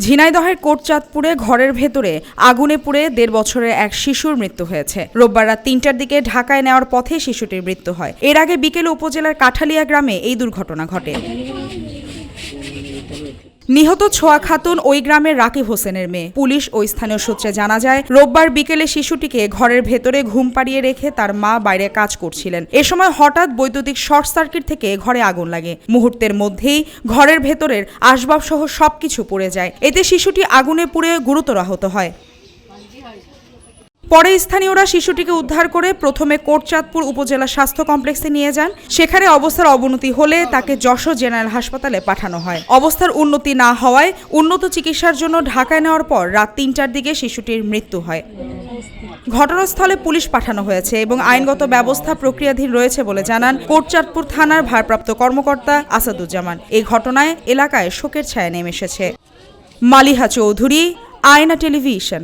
ঝিনাইদহের কোটচাঁদপুরে ঘরের ভেতরে আগুনে পুড়ে দেড় বছরের এক শিশুর মৃত্যু হয়েছে। রোববার রাত তিনটার দিকে ঢাকায় নেওয়ার পথে শিশুটির মৃত্যু হয়। এর আগে বিকেলে উপজেলার কাঠালিয়া গ্রামে এই দুর্ঘটনা ঘটে। নিহত ছোয়া খাতুন ওই গ্রামের রাকিব হোসেনের মেয়ে। পুলিশ ওই স্থানীয় সূত্রে জানা যায়, রোববার বিকেলে শিশুটিকে ঘরের ভেতরে ঘুম পাড়িয়ে রেখে তার মা বাইরে কাজ করছিলেন। এ সময় হঠাৎ বৈদ্যুতিক শর্ট সার্কিট থেকে ঘরে আগুন লাগে। মুহূর্তের মধ্যেই ঘরের ভেতরের আসবাবসহ সবকিছু পুড়ে যায়। এতে শিশুটি আগুনে পুড়ে গুরুতর আহত হয়। পরে স্থানীয়রা শিশুটিকে উদ্ধার করে প্রথমে কোটচাঁদপুর উপজেলা স্বাস্থ্য কমপ্লেক্সে নিয়ে যান। সেখানে অবস্থার অবনতি হলে তাকে যশোর জেনারেল হাসপাতালে পাঠানো হয়। অবস্থার উন্নতি না হওয়ায় উন্নত চিকিৎসার জন্য ঢাকায় নেওয়ার পর রাত তিনটার দিকে শিশুটির মৃত্যু হয়। ঘটনাস্থলে পুলিশ পাঠানো হয়েছে এবং আইনগত ব্যবস্থা প্রক্রিয়াধীন রয়েছে বলে জানান কোটচাঁদপুর থানার ভারপ্রাপ্ত কর্মকর্তা আসাদুজ্জামান। এই ঘটনায় এলাকায় শোকের ছায়া নেমে এসেছে। মালিহা চৌধুরী, আয়না টেলিভিশন।